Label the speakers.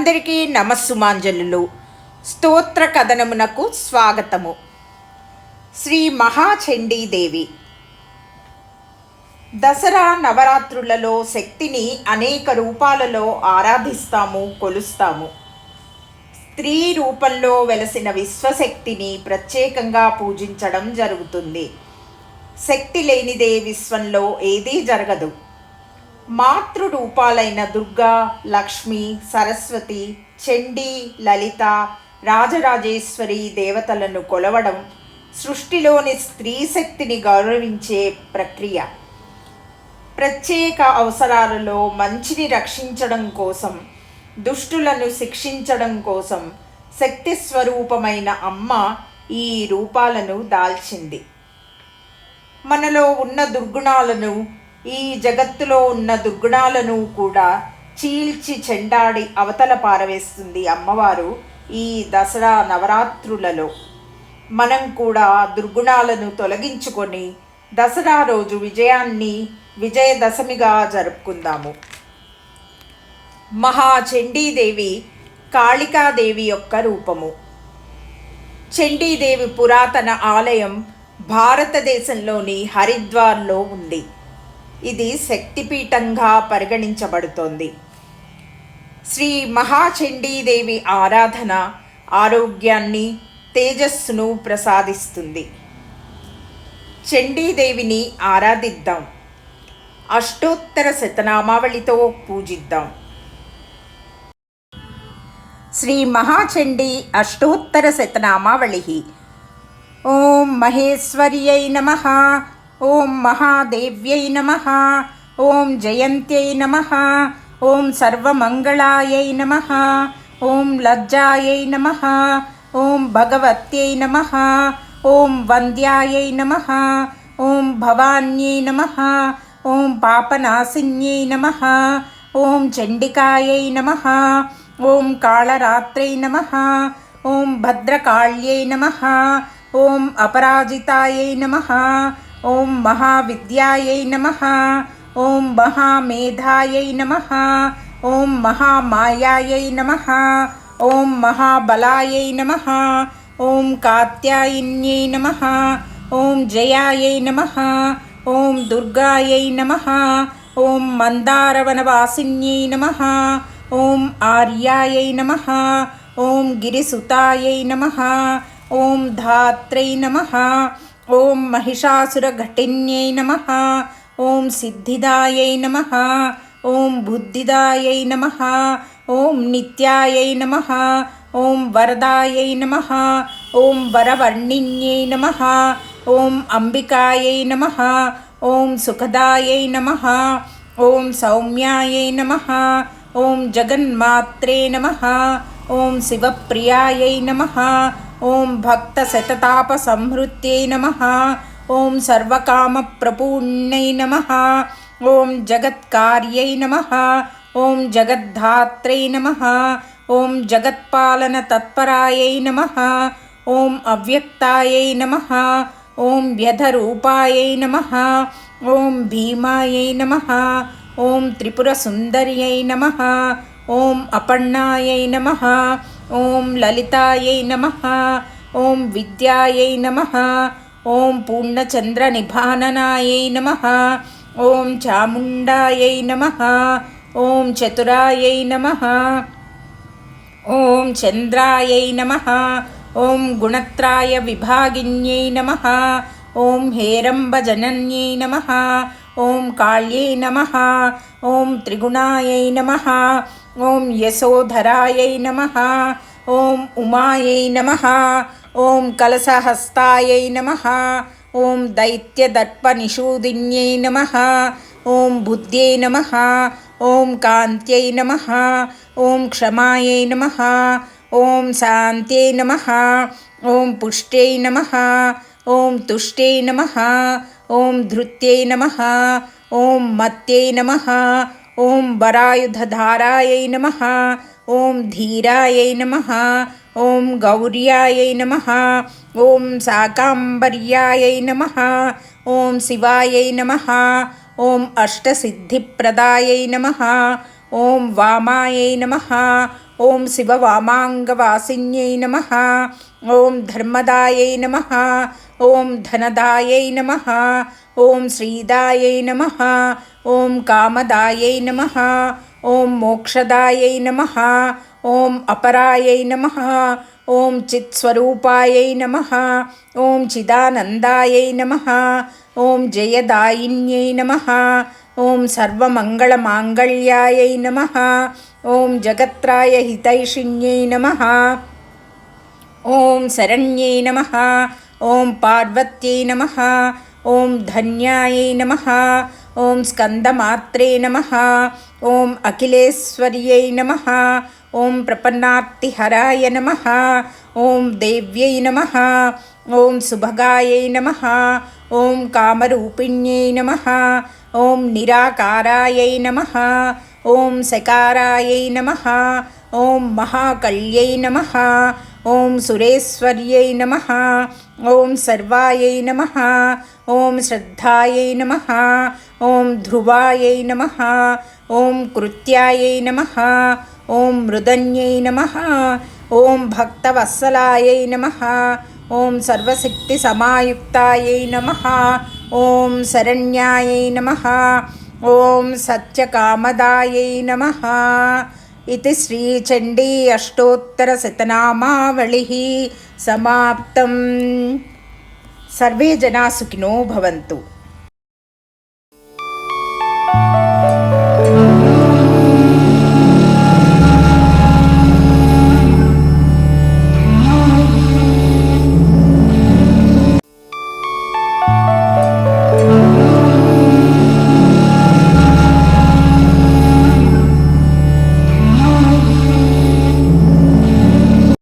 Speaker 1: అందరికీ నమస్సుమాంజలులు. స్తోత్ర కథనమునకు స్వాగతము. శ్రీ మహాచండీదేవి. దసరా నవరాత్రులలో శక్తిని అనేక రూపాలలో ఆరాధిస్తాము కొలుస్తాము. స్త్రీ రూపంలో వెలసిన విశ్వశక్తిని ప్రత్యేకంగా పూజించడం జరుగుతుంది. శక్తి లేనిదే విశ్వంలో ఏదీ జరగదు. మాతృ రూపాలైన దుర్గా లక్ష్మి సరస్వతి చండీ లలిత రాజరాజేశ్వరి దేవతలను కొలవడం సృష్టిలోని స్త్రీ శక్తిని గౌరవించే ప్రక్రియ. ప్రత్యేక అవసరాలలో మంచిని రక్షించడం కోసం దుష్టులను శిక్షించడం కోసం శక్తి స్వరూపమైన అమ్మ ఈ రూపాలను దాల్చింది. మనలో ఉన్న దుర్గుణాలను ఈ జగత్తులో ఉన్న దుర్గుణాలను కూడా చీల్చి చెండాడి అవతల పారవేస్తుంది అమ్మవారు ఈ దసరా నవరాత్రులలో. మనం కూడా దుర్గుణాలను తొలగించుకొని దసరా రోజు విజయాన్ని విజయదశమిగా జరుపుకుందాము. మహాచండీదేవి కాళికాదేవి యొక్క రూపము. చండీదేవి పురాతన ఆలయం భారతదేశంలోని హరిద్వార్లో ఉంది. ఇది శక్తిపీఠంగా పరిగణించబడుతోంది. శ్రీ మహాచండీదేవి ఆరాధన ఆరోగ్యాన్ని తేజస్సును ప్రసాదిస్తుంది. చండీదేవిని ఆరాధిద్దాం. అష్టోత్తర శతనామావళితో పూజిద్దాం. శ్రీ మహాచండీ అష్టోత్తర శతనామావళి. ఓం మహేశ్వర్యై నమ. ఓం మహాదేవ్యై నమ ఓం జయంత్యై నమ ఓం సర్వమంగళాయై నమ ఓం లజ్జాయై నమ ఓం భగవత్యై నమ ఓం వంద్యాయై నమ ఓం భవాన్యై నమ ఓం పాపనాశిన్యై నమ ఓం చండికాయై నమ ఓం కాళరాత్రై నమ ఓం భద్రకాళ్యై నమ ఓం అపరాజితాయై నమ ఓం మహావిద్యాయై నమ ఓం మహామేధాయై నమ ఓం మహామాయాయై నమ ఓం మహాబలాయై నమ ఓం కాత్యాయిన్యై నమ ఓం జయాయై నమ ఓం దుర్గాయై నమ ఓం మందారవనవాసిన్యై నమ ఓం ఆర్యాయై నమ ఓం గిరిసుతాయై నమ ఓం ధాత్రై నమ ఓం మహిషాసురఘటిన్యై నమ ఓం సిద్ధిదాయై నమ ఓం బుద్ధిదాయై నమ ఓం నిత్యాయై నమ ఓం వరదాయై నమ ఓం వరవర్ణిన్యై నమ ఓం అంబికాయై నమ ఓం సుఖదాయై నమ ఓం సౌమ్యాయై నమ ఓం జగన్మాత్రే నమ ఓం శివప్రియాయై నమ ఓం భక్త శతతాప సంహృత్యై నమ. ఓం సర్వకామ ప్రపూర్ణై నమ. ఓం జగత్కార్యై నమ. ఓం జగద్ధాత్రై నమ. ఓం జగత్పాలన తత్పరాయై నమ. ఓం అవ్యక్తాయై నమ. ఓం వ్యధరూపాయై నమ. ఓం భీమాయై నమ. ఓం త్రిపురసుందర్యై నమ. ఓం అపర్ణాయై నమ. ఓం లలితాయై నమ ఓం విద్యాయై నమ ఓం పూర్ణచంద్ర నిభాననాయై నమ ఓం చాముండాయై నమ ఓం చతురాయై నమ ఓం చంద్రాయై నమ ఓం గుణత్రాయ విభాగిన్యై నమ ఓం హేరంబజనన్యై నమ ఓం కాళ్యై నమ ఓం త్రిగుణాయై నమ ఓం యశోధరాయై నమ ఓం ఉమాయై నమ ఓం కలసహస్తాయై నమ ఓం దైత్యదర్పనిషూదిన్యై నమ ఓం బుద్ధ్యై నమ ఓం కాంత్యై నమ ఓం క్షమాయై నమ ఓం శాంత్యై నమ ఓం పుష్ట్యై నమ ఓం తుష్ట్యై నమ ఓం ధృత్యై నమ ఓం మత్యై నమ ఓం వరాయుధధారాయై నమ. ఓం ధీరాయై నమ. ఓం గౌర్యాయై నమ. ఓం శాకాంబర్యాయై నమ. ఓం శివాయై నమ. ఓం అష్టసిద్ధిప్రదాయై నమ. ఓం వామాయై నమ. ओम शिव वामांगवासिन्यै नमः। ओम धर्मदायै नमः। ओम धनदायै नमः। ओम श्रीदायै नमः। ओम कामदायै नमः। ओम मोक्षदायै नमः। ओम अपरायै नमः। ॐ चित्स्वरूपायै नमः। ॐ चिदानन्दायै नमः। ॐ जयदायिन्यै नमः। ॐ सर्वमङ्गलमाङ्गल्यायै नमः। ॐ जगत्राय हितैषिण्यै नमः। ॐ शरण्यै नमः। ॐ पार्वत्यै नमः। ॐ धन्यायै नमः ఓం స్కందమాత్రే నమ ఓం అఖిలేశ్వర్యై నమ ఓం ప్రపన్నార్తిహరాయ నమ ఓం దేవ్యై నమ ఓం సుభగాయై నమ ఓం కామరూపిణ్యై నమ ఓం నిరాకారాయై నమ ఓం సకారాయై నమ ఓం మహాకళ్యై నమ ఓం సురేశ్వర్యై నమ ఓం సర్వాయై నమ. ఓం శ్రద్ధాయై నమ. ఓం ధ్రువాయై నమ. ఓం కృత్యాయై నమ. ఓం మృదన్యై నమ. ఓం భక్తవత్సలాయై నమ. ఓం సర్వశక్తి సమాయుక్తాయై నమ. ఓం శరణ్యాయై నమ. ఓం సత్యకామదాయై నమ. इति श्रीचण्डी अष्टोत्तरशतनामावलिः समाप्तम् सर्वे जना सुखिनो भवन्तु